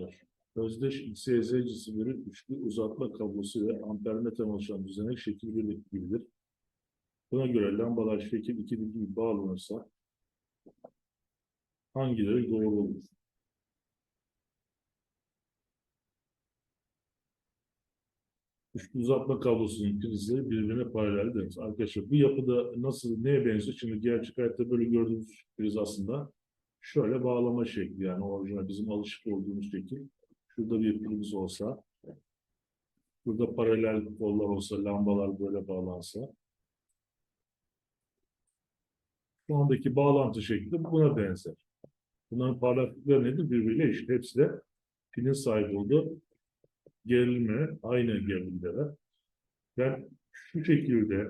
arkadaşlar. Özdeş XYZ cisimleri üçlü uzatma kablosu ve ampermetre oluşan düzenek şekil birliktedir. Buna göre lambalar şekil iki gibi bağlanırsa hangileri doğru olur? Üçlü uzatma kablosunun prizleri birbirine paraleldir. Arkadaşlar bu yapıda nasıl neye benziyor? Şimdi gerçek hayatta böyle gördüğümüz priz aslında şöyle bağlama şekli yani orijinal bizim alışık olduğumuz şekil. Şurada bir priz olsa, burada paralel kollar olsa, lambalar böyle bağlansa. Şu andaki bağlantı şekli buna benzer. Bunların parlaklıkları nedir? Birbiriyle eşit. Hepsi de pilin sahip olduğu gerilme, aynı gerilimdeler. Ben şu şekilde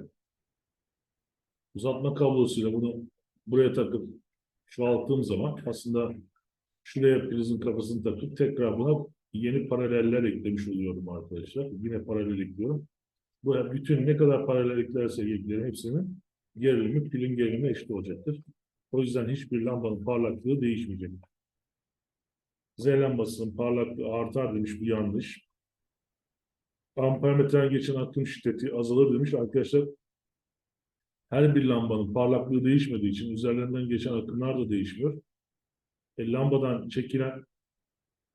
uzatma kablosuyla bunu buraya takıp çoğalttığım zaman aslında şuraya prizin kafasını takıp tekrar buna yeni paraleller eklemiş oluyorum arkadaşlar. Yine paralel ekliyorum. Bu bütün ne kadar paralel eklerse eklerim hepsinin gerilimi pilin gerilimi eşit olacaktır. O yüzden hiçbir lambanın parlaklığı değişmeyecek. Z lambasının parlaklığı artar demiş bu yanlış. Ampermetreden geçen akım şiddeti azalır demiş arkadaşlar. Her bir lambanın parlaklığı değişmediği için üzerlerinden geçen akımlar da değişmiyor. E, lambadan çekilen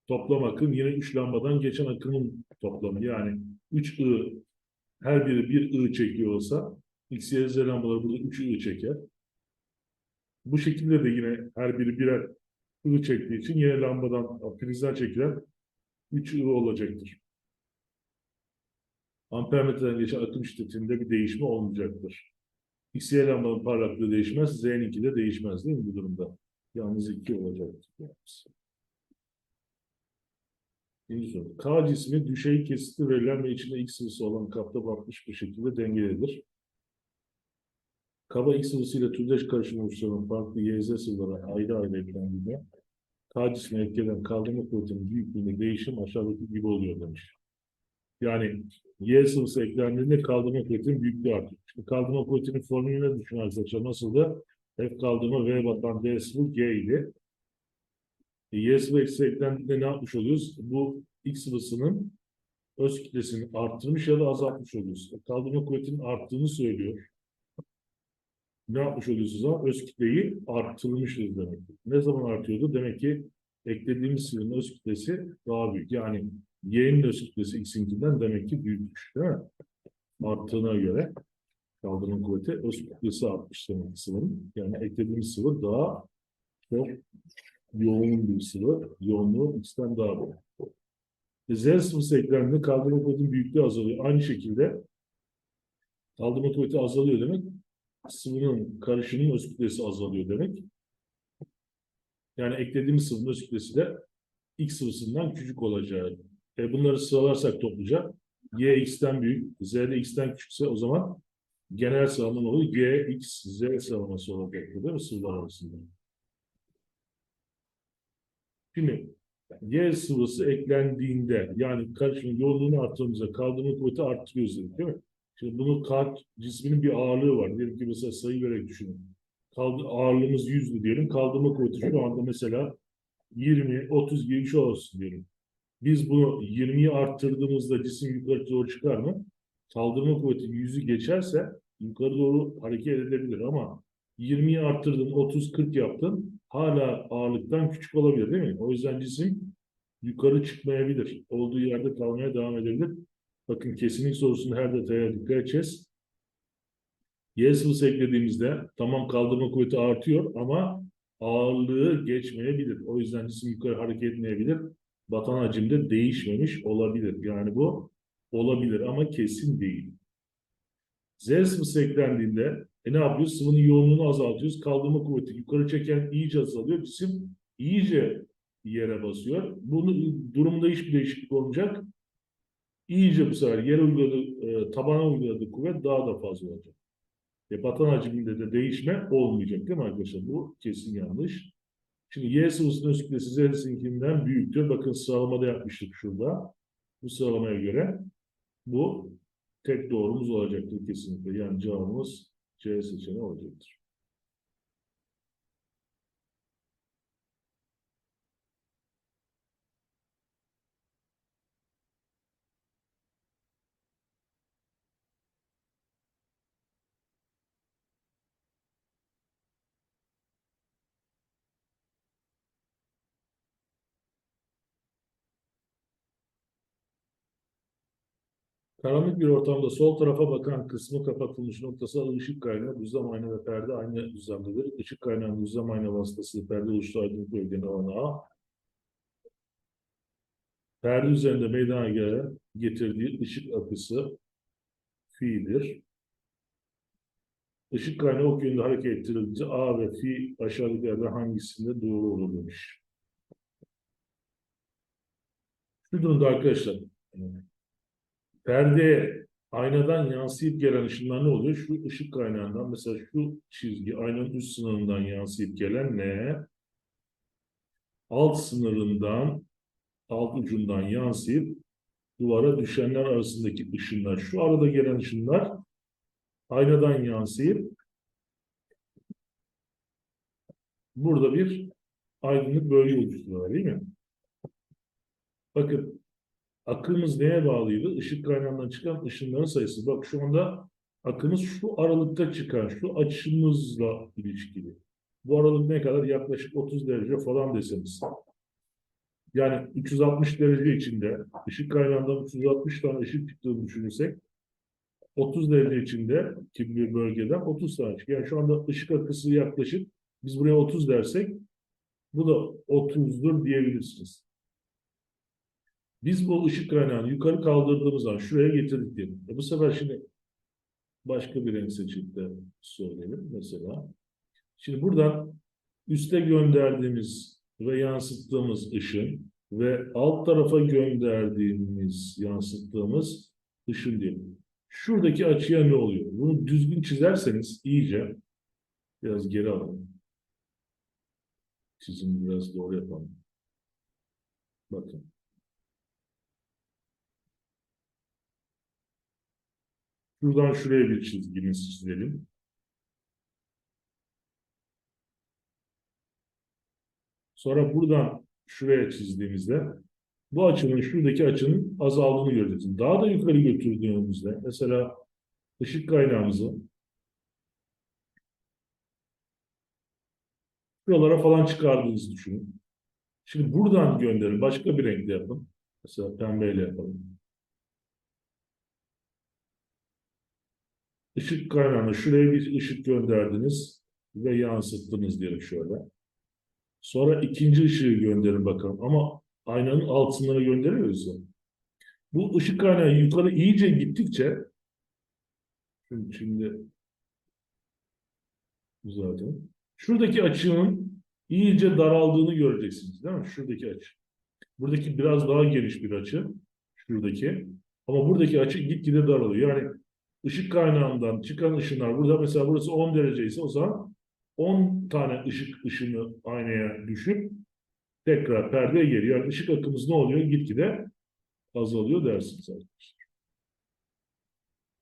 toplam akım yine 3 lambadan geçen akımın toplamı. Yani 3 I her biri bir I çekiyor olsa X, Y, Z lambaları burada 3 I çeker. Bu şekilde de yine her biri birer I çektiği için yine lambadan prizden çekilen 3 I olacaktır. Ampermetreden geçen akım şiddetinde bir değişme olmayacaktır. X, Y lambanın parlaklığı değişmez, Z'ninki de değişmez değil mi bu durumda? Yalnız 2 olacaktır. İkinci soru. K cismi düşey kesiti verilen ve içinde X sıvısı olan kapta batmış bir şekilde dengelidir. Kaba X sıvısı ile türdeş karışım oluşturan farklı YZ sıvılara ayrı ayrı eklendiğinde K cismine etkilenen kaldırma kuvvetinin büyüklüğünde değişim aşağıdaki gibi oluyor demiş. Yani Y sıvısı eklendiğinde kaldırma kuvvetinin büyüklüğü artıyor. Şimdi kaldırma kuvvetinin formülünü düşün arkadaşlar. Nasıldı? F kaldırma V batan D sıvı G idi. E, Y sıvı eksi eklendiğinde ne yapmış oluyoruz? Bu X sıvısının öz kütlesini arttırmış ya da azaltmış oluyoruz. E, Kaldırma kuvvetinin arttığını söylüyor. Ne yapmış oluyorsunuz? Öz kütleyi arttırmışız demek. Ne zaman artıyordu? Demek ki eklediğimiz sıvının öz kütlesi daha büyük. Yani Y'nin öz kütlesi X'inkinden demek ki büyükmüş. Değil mi? Arttığına göre kaldırma kuvveti öz kütlesi artmış demek ki sıvının. Yani eklediğimiz sıvı daha çok yoğun bir sıvı. Yoğunluğu X'ten daha büyük. E, Z sıvısı eklendiğinde kaldırma kuvvetinin büyüklüğü azalıyor. Aynı şekilde kaldırma kuvveti azalıyor demek. Sıvının karışımının öz kütlesi azalıyor demek. Yani eklediğimiz sıvının kütlesi de X sıvısından küçük olacağı. E bunları sıralarsak topluca Y X'ten büyük, Z de X'ten küçükse o zaman genel sıralama ne olur? G, X, Z sıralaması olacak değil mi sıvılar arasında? Şimdi Y sıvısı eklendiğinde yani karışımın yoğunluğunu arttırdığımızda kaldırma kuvveti arttırıyoruz dedik değil mi? Şimdi bunun kart cisminin bir ağırlığı var. Diyelim ki mesela sayı vererek düşünün. Kaldı, ağırlığımız 100'lü diyelim. Kaldırma kuvveti şu anda mesela 20, 30 gibi bir şey olsun diyelim. Biz bunu 20'yi arttırdığımızda cisim yukarı doğru çıkar mı? Kaldırma kuvveti 100'ü geçerse yukarı doğru hareket edebilir ama 20'yi arttırdın, 30-40 yaptın hala ağırlıktan küçük olabilir değil mi? O yüzden cisim yukarı çıkmayabilir. Olduğu yerde kalmaya devam edebilir. Bakın kesinlik sorusunda her detaya dikkat edeceğiz. Y sıvısı eklediğimizde tamam kaldırma kuvveti artıyor ama ağırlığı geçmeyebilir. O yüzden cisim yukarı hareket etmeyebilir. Batan hacimde değişmemiş olabilir. Yani bu olabilir ama kesin değil. Z sıvısı eklendiğinde e ne yapıyoruz? Sıvının yoğunluğunu azaltıyoruz. Kaldırma kuvveti yukarı çeken iyice azalıyor. Cisim iyice yere basıyor. Bunun durumunda hiçbir değişiklik olmayacak. İyice bu sefer yere uyguladığı, e, tabana uyguladığı kuvvet daha da fazla olacak. E, batan hacminde de değişme olmayacak değil mi arkadaşlar? Bu kesin yanlış. Şimdi Y sıvısının öz kütlesi Z'sinkinden büyüktür. Bakın sıralamada yapmıştık şurada. Bu sıralamaya göre bu tek doğrumuz olacaktır kesinlikle. Yani cevabımız C seçeneği olacaktır. Karanlık bir ortamda sol tarafa bakan kısmı kapatılmış noktasal ışık kaynağı düzlem ayna ve perde aynı düzlemdedir. Işık kaynağının düzlem ayna vasıtasıyla perde oluştuğu aydınlık bölgenin alanı A. Perde üzerinde meydana gelen getirdiği ışık akısı fi'dir. Işık kaynağı ok yönünde hareket ettirildiğince A ve fi aşağıdakilerden hangisinde doğru olur demiş. Şu durumda arkadaşlar e, perdeye aynadan yansıyıp gelen ışınlar ne oluyor? Şu ışık kaynağından mesela şu çizgi aynanın üst sınırından yansıyıp gelen ne? Alt sınırından alt ucundan yansıyıp duvara düşenler arasındaki ışınlar. Şu arada gelen ışınlar aynadan yansıyıp burada bir aydınlık bölge oluşturuyorlar değil mi? Bakın akımız neye bağlıydı? Işık kaynağından çıkan ışınların sayısı. Bak şu anda akımız şu aralıkta çıkan şu açımızla ilişkili. Bu aralık ne kadar? Yaklaşık 30 derece falan deseniz. Yani 360 derece içinde ışık kaynağından 360 tane ışık çıktığını düşünürsek 30 derece içinde ki bir bölgeden 30 tane çıkıyor. Yani şu anda ışık akısı yaklaşık biz buraya 30 dersek bu da 30'dur diyebilirsiniz. Biz bu ışık kaynağını yukarı kaldırdığımız zaman şuraya getirdik diyelim. E bu sefer şimdi başka bir renk seçip de söyleyelim mesela. Şimdi buradan üste gönderdiğimiz ve yansıttığımız ışın ve alt tarafa gönderdiğimiz, yansıttığımız ışın diyelim. Şuradaki açıya ne oluyor? Bunu düzgün çizerseniz iyice biraz geri alalım. Çizimi biraz doğru yapalım. Bakın. Şuradan şuraya bir çizgimiz çizelim. Sonra buradan şuraya çizdiğimizde bu açının şuradaki açının azaldığını göreceksiniz. Daha da yukarı götürdüğümüzde mesela ışık kaynağımızı şuralara falan çıkardığınızı düşünün. Şimdi buradan gönderin. Başka bir renkle yapın. Mesela pembeyle yapalım. Işık kaynağına şuraya bir ışık gönderdiniz ve yansıttınız diyelim şöyle. Sonra ikinci ışığı gönderin bakalım. Ama aynanın altına gönderiyoruz ya. Bu ışık kaynağı yukarı iyice gittikçe şimdi, şimdi zaten şuradaki açının iyice daraldığını göreceksiniz değil mi? Şuradaki açı. Buradaki biraz daha geniş bir açı. Şuradaki. Ama buradaki açı gitgide daralıyor. Yani ışık kaynağından çıkan ışınlar burada mesela burası 10 derece ise o zaman 10 tane ışık ışını aynaya düşüp tekrar perdeye geliyor. Yani ışık akımız ne oluyor? Gitgide azalıyor dersiniz arkadaşlar.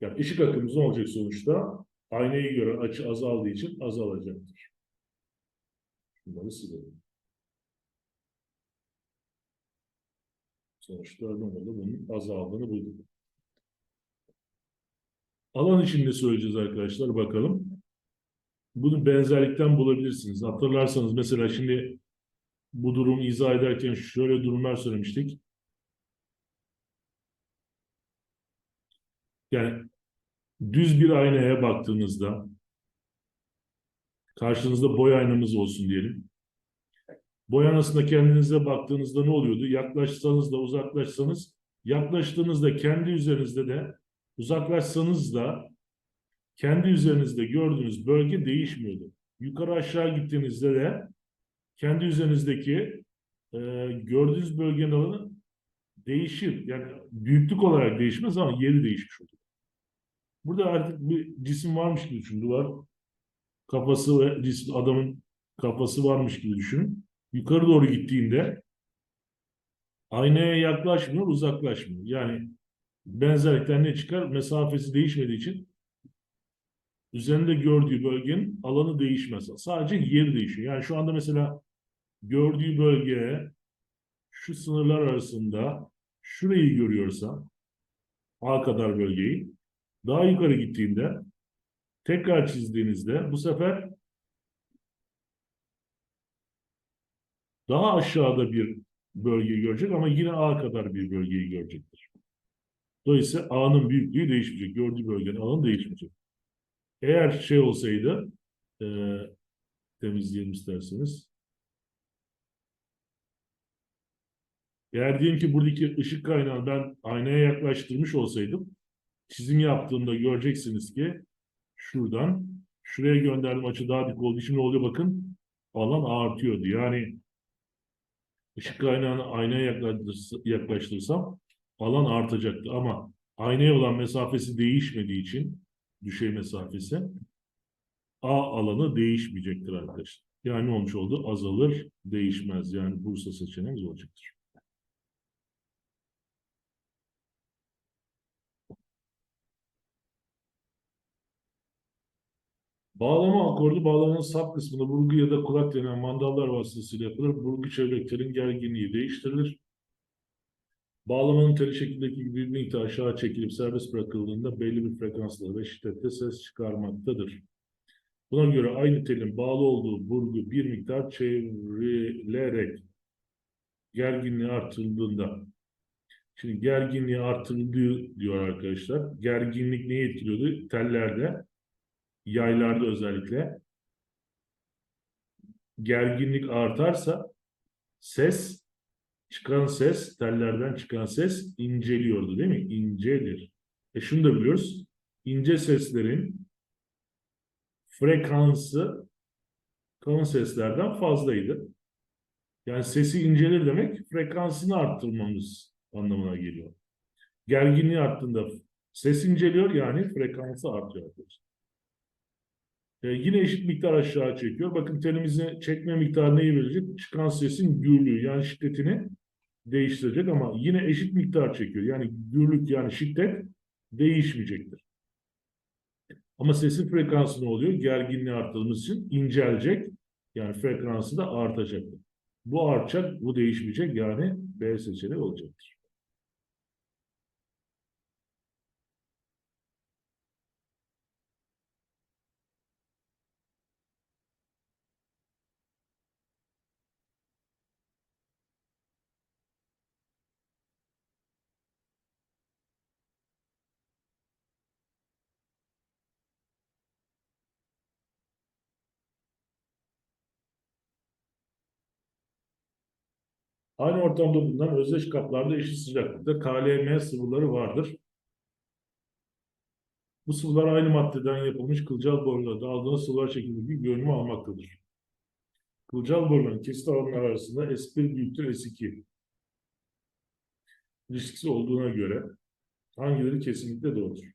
Yani ışık akımız ne olacak sonuçta? Aynayı gören açı azaldığı için azalacaktır. Bunları silelim. Sonuçta ne oldu? Bunun azaldığını bulduk. Alan içinde söyleyeceğiz arkadaşlar. Bakalım. Bunu benzerlikten bulabilirsiniz. Hatırlarsanız mesela şimdi bu durumu izah ederken şöyle durumlar söylemiştik. Yani düz bir aynaya baktığınızda karşınızda boy aynamız olsun diyelim. Boy aynasında kendinize baktığınızda ne oluyordu? Yaklaşsanız da uzaklaşsanız yaklaştığınızda kendi üzerinizde de uzaklaşsanız da kendi üzerinizde gördüğünüz bölge değişmiyordu. Yukarı aşağı gittiğinizde de kendi üzerinizdeki e, gördüğünüz bölgenin alanı değişir. Yani büyüklük olarak değişmez ama yeri değişmiş olur. Burada artık bir cisim varmış gibi düşün. Duvar kafası ve cisim, adamın kafası varmış gibi düşünün. Yukarı doğru gittiğinde aynaya yaklaşmıyor, uzaklaşmıyor. Yani benzerlikten ne çıkar? Mesafesi değişmediği için üzerinde gördüğü bölgenin alanı değişmez. Sadece yeri değişiyor. Yani şu anda mesela gördüğü bölge şu sınırlar arasında şurayı görüyorsa A kadar bölgeyi daha yukarı gittiğinde tekrar çizdiğinizde bu sefer daha aşağıda bir bölgeyi görecek ama yine A kadar bir bölgeyi görecektir. Dolayısıyla A'nın büyüklüğü değişmeyecek. Gördüğü bölgenin alanı değişmeyecek. Eğer şey olsaydı e, temizleyelim isterseniz. Eğer diyelim ki buradaki ışık kaynağını ben aynaya yaklaştırmış olsaydım çizim yaptığımda göreceksiniz ki şuradan şuraya gönderdim açı daha dik olduğu için ne oluyor bakın alan artıyordu. Yani ışık kaynağını aynaya yaklaştırsam, alan artacaktı ama aynaya olan mesafesi değişmediği için düşey mesafesi A alanı değişmeyecektir arkadaşlar. Yani ne olmuş oldu? Azalır, değişmez. Yani Bursa seçeneğimiz olacaktır. Bağlama akordu bağlamanın sap kısmında burgu ya da kulak denen mandallar vasıtasıyla yapılır. Burgu çevreklerin gerginliği değiştirilir. Bağlamanın teli şekildeki gibi bir miktar aşağı çekilip serbest bırakıldığında belli bir frekansla ve şiddette ses çıkarmaktadır. Buna göre aynı telin bağlı olduğu burgu bir miktar çevrilerek gerginliği artırıldığında Şimdi gerginliği artırıldığı diyor arkadaşlar. Gerginlik neyi etkiliyordu? Tellerde, yaylarda özellikle. Gerginlik artarsa ses, çıkan ses, tellerden çıkan ses inceliyordu değil mi? İncelir. E şunu da biliyoruz. İnce seslerin frekansı kalın seslerden fazlaydı. Yani sesi incelir demek frekansını arttırmamız anlamına geliyor. Gerginliği arttığında ses inceliyor yani frekansı artıyor. arkadaşlar. Ee, yine eşit miktar aşağı çekiyor. Bakın telimizi çekme miktarı neyi verecek? Çıkan sesin gürlüğü yani şiddetini değiştirecek ama yine eşit miktar çekiyor. Yani gürlük yani şiddet değişmeyecektir. Ama sesin frekansı ne oluyor? Gerginliği arttığımız için incelecek. Yani frekansı da artacaktır. Bu artacak, bu değişmeyecek. Yani B seçeneği olacaktır. Aynı ortamda bulunan özdeş kaplarda eşit sıcaklıkta KLM sıvıları vardır. Bu sıvılar aynı maddeden yapılmış kılcal borularda aldığınız sıvılar şeklinde bir görünümü almaktadır. Kılcal boruların kesit alanlar arasında S1 büyüktür S2 ilişkisi olduğuna göre hangileri kesinlikle doğrudur?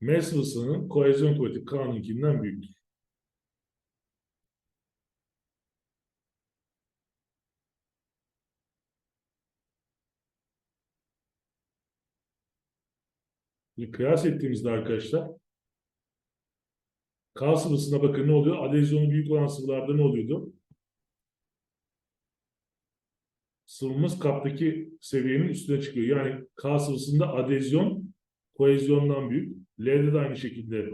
M sıvısının kohezyon kuvveti K'nınkinden büyüktür. Şimdi kıyas ettiğimizde arkadaşlar K sıvısına bakın ne oluyor? Adezyonu büyük olan sıvılarda ne oluyordu? Sıvımız kaptaki seviyenin üstüne çıkıyor. Yani K sıvısında adezyon kohezyondan büyük. L'de de aynı şekilde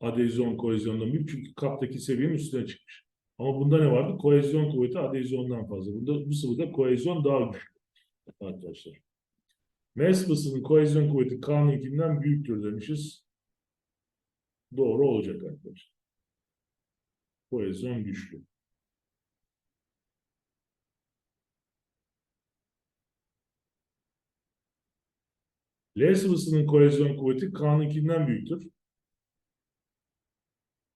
adezyon kohezyondan büyük. Çünkü kaptaki seviyenin üstüne çıkmış. Ama bunda ne vardı? Kohezyon kuvveti adezyondan fazla. Bunda bu sıvıda kohezyon daha güçlü arkadaşlar. M sıvısının kohezyon kuvveti K'nınkinden büyüktür demişiz. Doğru olacak arkadaşlar. Kohezyon güçlü. L sıvısının kohezyon kuvveti K'nınkinden büyüktür.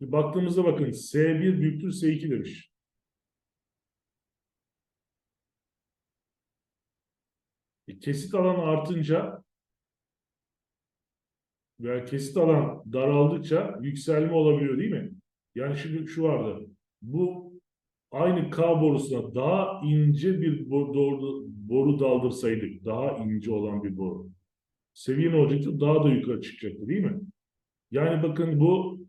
Baktığımızda bakın S1 büyüktür S2 demiş. E, kesit alan artınca veya kesit alan daraldıkça yükselme olabiliyor değil mi? Yani şimdi şu vardı. Bu aynı K borusuna daha ince bir boru, boru daldırsaydık, daha ince olan bir boru. Seviye ne olacaktı? Daha da yukarı çıkacaktı değil mi? Yani bakın bu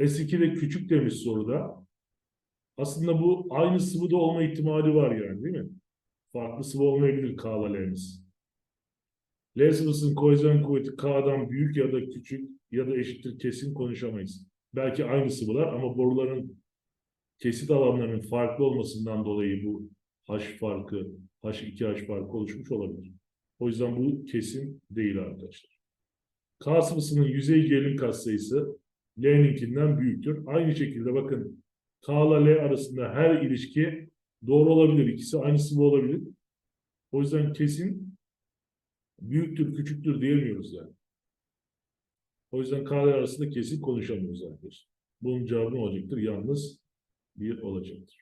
S2'de küçük demiş soruda. Aslında bu aynı sıvıda olma ihtimali var yani değil mi? Farklı sıvı olmayabilir K'la L'miz. L sıvısının kohezyon kuvveti K'dan büyük ya da küçük ya da eşittir kesin konuşamayız. Belki aynı sıvılar ama boruların kesit alanlarının farklı olmasından dolayı bu H farkı H2H farkı oluşmuş olabilir. O yüzden bu kesin değil arkadaşlar. K sıvısının yüzey gerilim katsayısı L'ninkinden büyüktür. Aynı şekilde bakın K ile L arasında her ilişki doğru olabilir. İkisi aynı sıvı olabilir. O yüzden kesin büyüktür, küçüktür diyemiyoruz yani. O yüzden K ile arasında kesin konuşamıyoruz arkadaşlar. Bunun cevabı ne olacaktır? Yalnız bir olacaktır.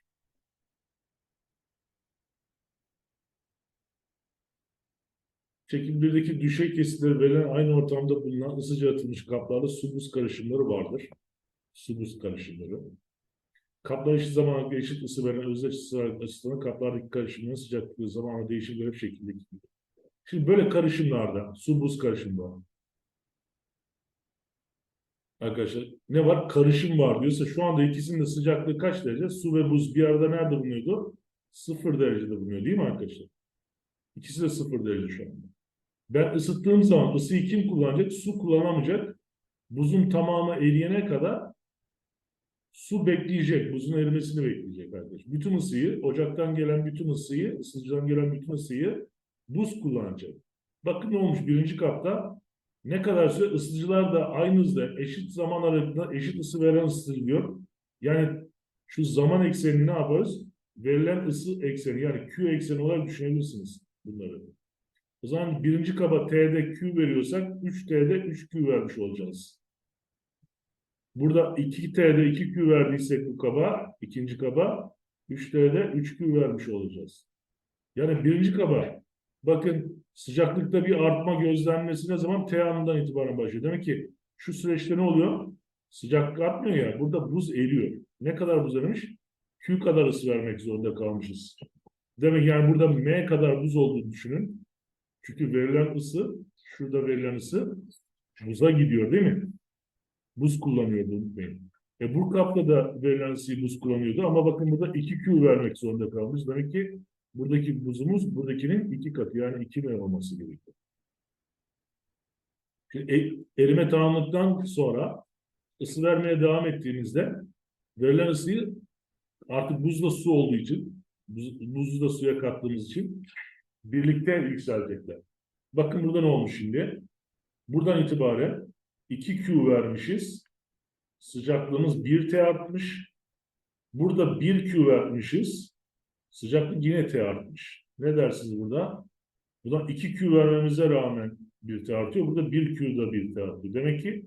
Şekil 1'deki düşey kesitleri verilen aynı ortamda bulunan ısıca atılmış kaplarda su buz karışımları vardır. Su buz karışımları. Kaplar eşit zamanla eşit ısı veren özdeş ısı açısından kaplardaki karışımların sıcaklığı zamanla değişim göre şekilde gidiyor. Şimdi böyle karışımlarda, su buz karışımları Arkadaşlar ne var? Karışım var diyorsa şu anda ikisinin de sıcaklığı kaç derece? Su ve buz bir arada nerede bulunuyordu? Sıfır derecede bulunuyor değil mi arkadaşlar? İkisi de sıfır derece şu anda. Ben ısıttığım zaman ısıyı kim kullanacak? Su kullanamayacak. Buzun tamamı eriyene kadar su bekleyecek. Buzun erimesini bekleyecek arkadaşlar. Bütün ısıyı, ocaktan gelen bütün ısıyı, ısıtıcıdan gelen bütün ısıyı buz kullanacak. Bakın ne olmuş birinci kapta ne kadar süre ısıtıcılar da aynı hızda eşit zaman aralığında eşit ısı veren ısıtılıyor. Yani şu zaman eksenini ne yaparız? Verilen ısı ekseni yani Q ekseni olarak düşünebilirsiniz bunları. O zaman birinci kaba T'de Q veriyorsak 3T'de 3Q vermiş olacağız. Burada 2T'de 2Q verdiysek bu kaba, ikinci kaba 3T'de 3Q vermiş olacağız. Yani birinci kaba bakın sıcaklıkta bir artma gözlenmesi ne zaman T anından itibaren başlıyor. Demek ki şu süreçte ne oluyor? Sıcaklık artmıyor ya. Burada buz eriyor. Ne kadar buz erimiş? Q kadar ısı vermek zorunda kalmışız. Demek yani burada M kadar buz olduğunu düşünün. Çünkü verilen ısı, şurada verilen ısı buza gidiyor değil mi? Buz kullanıyordu unutmayın. E bu kapta da verilen ısıyı buz kullanıyordu ama bakın burada 2Q vermek zorunda kalmış. Demek ki buradaki buzumuz buradakinin iki katı yani 2 M olması gerekiyor. Şimdi e- erime tamamladıktan sonra ısı vermeye devam ettiğimizde verilen ısıyı artık buzla su olduğu için buz, buzu da suya kattığımız için birlikte yükselecekler. Bakın burada ne olmuş şimdi? Buradan itibaren 2Q vermişiz. Sıcaklığımız 1T artmış. Burada 1Q vermişiz. Sıcaklık yine T artmış. Ne dersiniz burada? Buradan 2Q vermemize rağmen 1T artıyor. Burada 1Q da 1T artıyor. Demek ki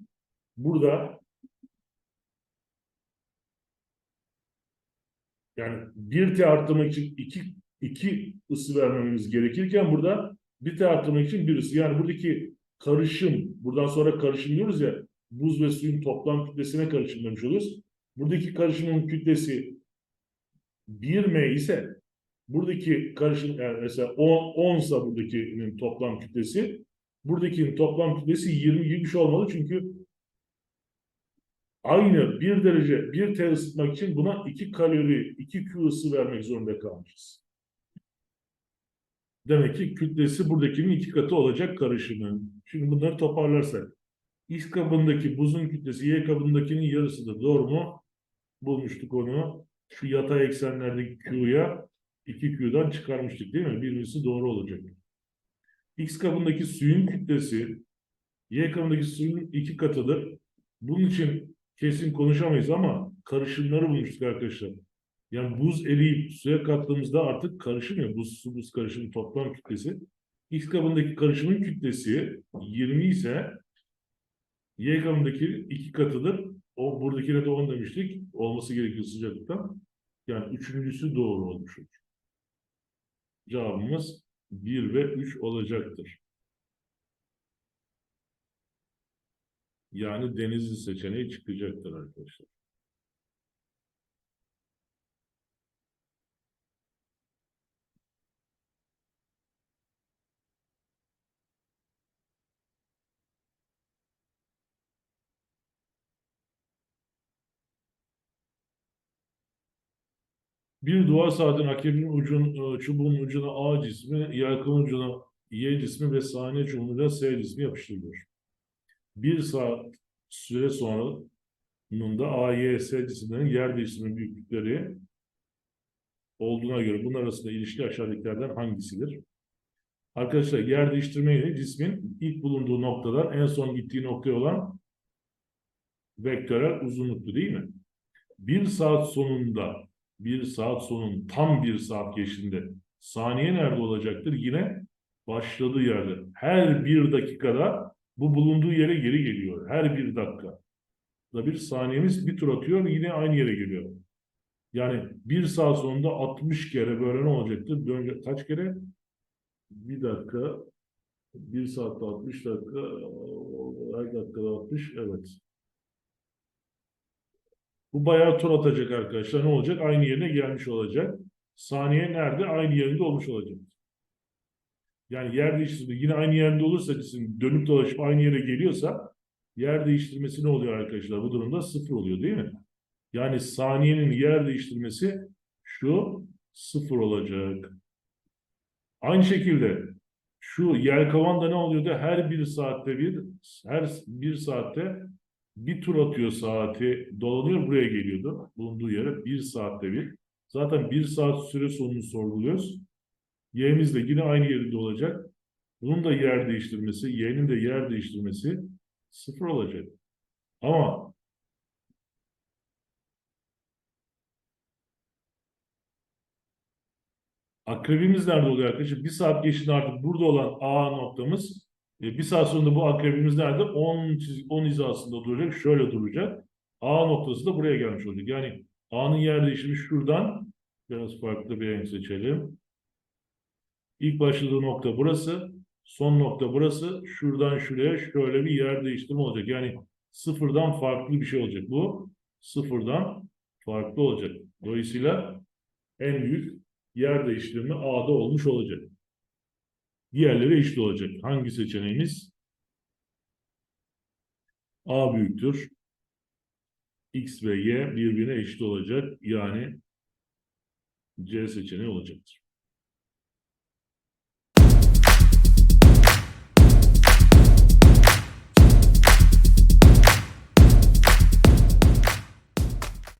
burada yani 1T arttırmak için 2 2 ısı vermemiz gerekirken burada 1T arttırmak için 1 ısı. Yani buradaki karışım, buradan sonra karışım diyoruz ya, buz ve suyun toplam kütlesine karışım demiş oluyoruz. Buradaki karışımın kütlesi 1M ise buradaki karışım yani mesela 10, 10 ise buradakinin toplam kütlesi buradakinin toplam kütlesi 20 gibi bir şey olmalı çünkü aynı 1 derece 1 T ısıtmak için buna 2 kalori 2 Q ısı vermek zorunda kalmışız. Demek ki kütlesi buradakinin iki katı olacak karışımın. Şimdi bunları toparlarsak. X kabındaki buzun kütlesi Y kabındakinin yarısıdır. Doğru mu? Bulmuştuk onu. Şu yatay eksenlerdeki Q'ya 2Q'dan çıkarmıştık değil mi? Birincisi doğru olacak. X kabındaki suyun kütlesi Y kabındaki suyun iki katıdır. Bunun için kesin konuşamayız ama karışımları bulmuştuk arkadaşlar. Yani buz eriyip suya kattığımızda artık karışmıyor. Buz su buz karışımı toplam kütlesi. X kabındaki karışımın kütlesi 20 ise Y kabındaki iki katıdır. O buradakine de 10 demiştik. Olması gerekiyor sıcaklıktan. Yani üçüncüsü doğru olmuş. Cevabımız 1 ve 3 olacaktır. Yani denizli seçeneği çıkacaktır arkadaşlar. Bir duvar saatin hakemin ucun, e, çubuğun ucuna A cismi, yelkın ucuna Y cismi ve saniye çubuğuna S cismi yapıştırılıyor. Bir saat süre sonranın da A, Y, S cisimlerin yer değiştirme büyüklükleri olduğuna göre bunlar arasında ilişki aşağıdakilerden hangisidir? Arkadaşlar yer değiştirme ile cismin ilk bulunduğu noktadan en son gittiği noktaya olan vektörel uzunluktu değil mi? Bir saat sonunda bir saat sonun tam bir saat geçtiğinde saniye nerede olacaktır? Yine başladığı yerde. Her bir dakikada bu bulunduğu yere geri geliyor. Her bir dakika. Da bir saniyemiz bir tur atıyor yine aynı yere geliyor. Yani bir saat sonunda 60 kere böyle ne olacaktır? Dönecek. Kaç kere? Bir dakika. Bir saatte 60 dakika. Her dakikada 60. Evet. Bu bayağı tur atacak arkadaşlar. Ne olacak? Aynı yerine gelmiş olacak. Saniye nerede? Aynı yerinde olmuş olacak. Yani yer değiştirme yine aynı yerde olursa cisim dönüp dolaşıp aynı yere geliyorsa yer değiştirmesi ne oluyor arkadaşlar? Bu durumda sıfır oluyor değil mi? Yani saniyenin yer değiştirmesi şu sıfır olacak. Aynı şekilde şu yelkovanda ne oluyordu? Her bir saatte bir, her bir saatte bir tur atıyor saati, dolanıyor buraya geliyordu. Bulunduğu yere bir saatte bir. Zaten bir saat süre sonunu sorguluyoruz. Y'miz de yine aynı yerinde olacak. Bunun da yer değiştirmesi, Y'nin de yer değiştirmesi sıfır olacak. Ama akrebimiz nerede oluyor arkadaşlar? Bir saat geçti artık burada olan A noktamız bir saat sonra bu akrebimiz nerede? 10, 10 hizasında duracak. Şöyle duracak. A noktası da buraya gelmiş olacak. Yani A'nın yer değişimi şuradan biraz farklı bir renk seçelim. İlk başladığı nokta burası. Son nokta burası. Şuradan şuraya şöyle bir yer değiştirme olacak. Yani sıfırdan farklı bir şey olacak. Bu sıfırdan farklı olacak. Dolayısıyla en büyük yer değiştirme A'da olmuş olacak. Diğerleri eşit olacak. Hangi seçeneğimiz? A büyüktür. X ve Y birbirine eşit olacak. Yani C seçeneği olacaktır.